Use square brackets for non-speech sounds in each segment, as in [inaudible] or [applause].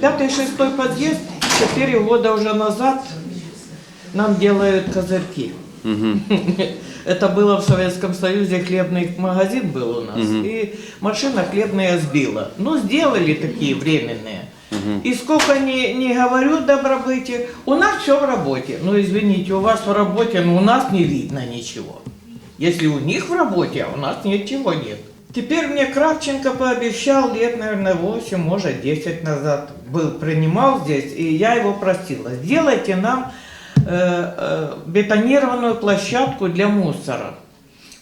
Пятый, шестой подъезд, четыре года уже назад нам делают козырьки. [laughs] Это было в Советском Союзе, хлебный магазин был у нас, и машина хлебная сбила. Ну, сделали такие временные. И сколько ни, не говорю добробытие, у нас все в работе. Ну, извините, у вас в работе, но у нас не видно ничего. Если у них в работе, а у нас ничего нет. Теперь мне Кравченко пообещал лет, наверное, 8, может, 10 назад был, принимал здесь, и я его просила, сделайте нам э, э, бетонированную площадку для мусора.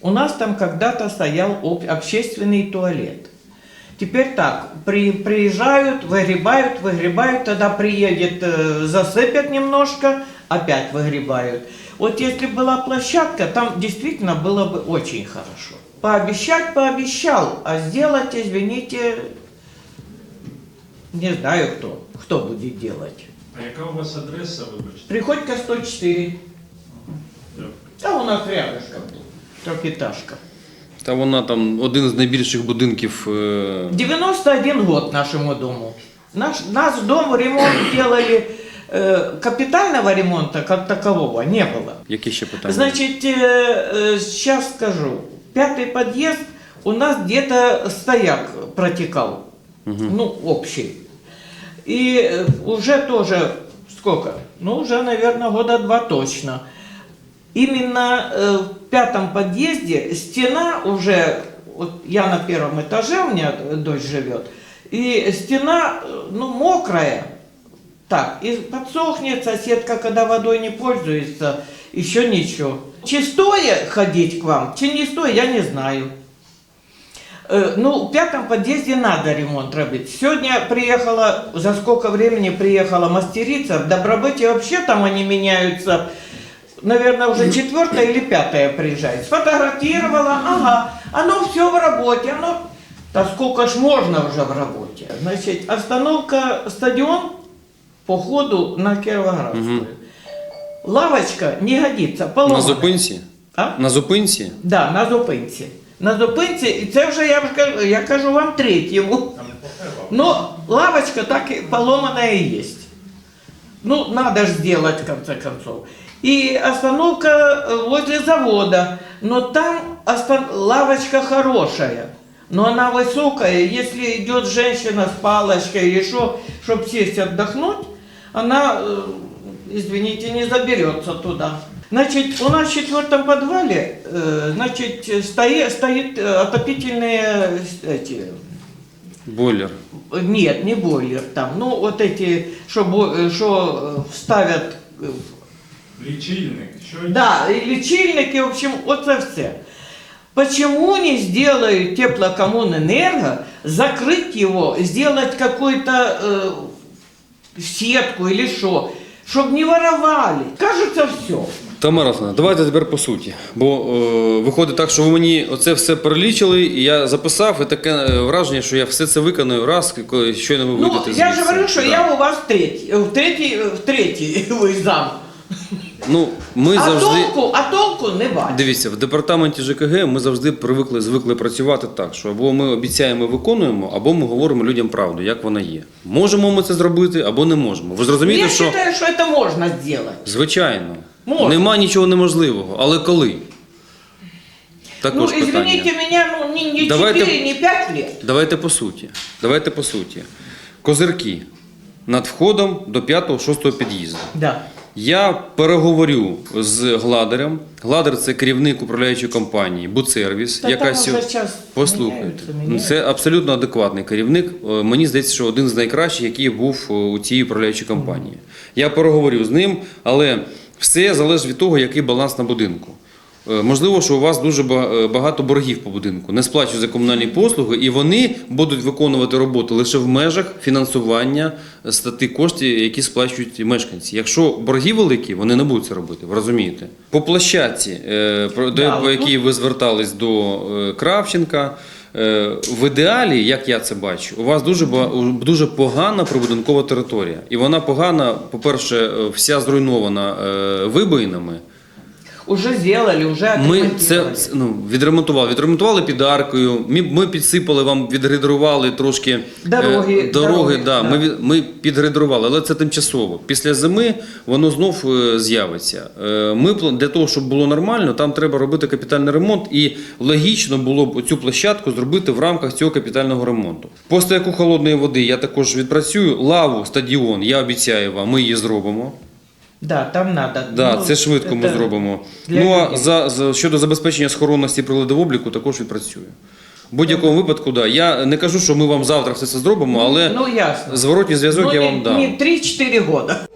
У нас там когда-то стоял об- общественный туалет. Теперь так, при, приезжают, выгребают, выгребают, тогда приедет, э, засыпят немножко, опять выгребают. Вот если была площадка, там действительно было бы очень хорошо. Пообещать пообещал, а сделать, извините, не знаю кто, кто будет делать. А яка у вас адреса, вибачте? Приходько 104, Дякую. а у нас рядышком тут, трехэтажка. Та вона там один з найбільших будинків. е, 91 год нашему дому. Наш, наш дом ремонт делали, э, капитального ремонта как такового не было. Які ще питання? Значит, сейчас скажу. Пятый подъезд у нас где-то стояк протекал, ну, общий. И э, уже тоже сколько? Ну, уже, наверное, года два точно. Именно э, в пятом подъезде стена уже, вот я на первом этаже, у меня дочь живет, и стена, э, ну, мокрая, так, и подсохнет соседка, когда водой не пользуется, еще ничего. Чистое ходить к вам, чи не стоит, я не знаю. Э, Ну, в пятом подъезде надо ремонт робить. Сегодня приехала, за сколько времени приехала мастерица, в Добробыте вообще там они меняются, наверное, уже четвертая или пятая приезжает. Сфотографировала, ага, оно все в работе, оно... Да сколько ж можно уже в работе? Значит, остановка стадион по ходу на Кировоградскую. Лавочка не годится, На поломана. зупинці? А? На зупинці? Да, на зупинці. На зупинці, і це вже я, вже кажу- я кажу вам третьому. Там похила. Но лавочка так и поломанная и есть. Ну, надо же сделать, в конце концов. И остановка э, возле завода. Но там остан- лавочка хорошая. Но она высокая. Если идет женщина с палочкой или что, чтобы сесть отдохнуть, она, э, извините, не заберется туда. Значит, у нас в четвертом подвале, э, значит, стоит, стоит э, отопительные эти, Бойлер. нет, не бойлер там. Ну, вот эти, что, э, что вставят. э, Лічильник. Що Да, и лечильники, в общем, вот это все. Почему не сделают теплокоммунэнерго, закрыть его, сделать какую-то э, сетку или что, чтобы не воровали? Кажется, все. Тамара Рафна, давайте тепер по суті. Бо е, виходить так, що ви мені оце все перелічили, і я записав, і таке е, враження, що я все це виконую раз, коли щойно ви Ну, вийдете я же звідси. говорю, что Да. я у вас третий, э, в третий, э, в третий [laughs] вы зам. Ну, ми а завжди. толку, а толку не бачу. Дивіться, в департаменті ЖКГ ми завжди привикли звикли працювати так, що або ми обіцяємо, виконуємо, або ми говоримо людям правду, як вона є. Можемо ми це зробити, або не можемо. Ви зрозумієте, я що считаю, что это можно сделать. звичайно Можна. нема нічого неможливого, але коли? Також ну, извините питання. меня, ну, не, не Давайте- 4, не 5 лет. Давайте по суті. Давайте по суті. Козирки над входом до 5-6 під'їзду. Да. Я переговорю з Гладарем. Гладер це керівник управляючої компанії Буцервіс, Та яка там сьо- час Послухайте, ну, це абсолютно адекватний керівник. Е, Мені здається, що один з найкращих, який був е, у цій управляючій компанії. Я переговорю з ним, але все залежить від того, який баланс на будинку. Е, Можливо, що у вас дуже е, багато боргів по будинку, не сплачують за комунальні послуги, і вони будуть виконувати роботу лише в межах фінансування е, статті коштів, які сплачують мешканці. Якщо борги великі, вони не будуть це робити. Ви розумієте? По площадці, по якій ви звертались до Кравченка. В ідеалі, як я це бачу, у вас дуже дуже погана прибудинкова територія. І вона погана, по-перше, е, вся зруйнована вибоїнами. Уже сделали, уже Ми це, ну, відремонтували. Відремонтували під аркою. Ми, ми підсипали вам, відгрейдерували трошки Дороги, е, дороги, дороги, да, да. Ми, ми підгрейдерували, але це тимчасово. Після зими воно знов е, з'явиться. Е, Ми для того, щоб було нормально, там треба робити капітальний ремонт, і логічно було б цю площадку зробити в рамках цього капітального ремонту. По стояку холодної води я також відпрацюю. Лаву, стадіон, я обіцяю вам, ми її зробимо. Да, там надо. Да, Ну, це швидко ми зробимо. для Ну а людей. за, за щодо забезпечення схоронності приладів обліку також відпрацює. В будь-якому випадку, да. Я не кажу, що ми вам завтра все це зробимо, але Ну, ясно. зворотній зв'язок Ну, я вам дам. Ні, 3-4 года.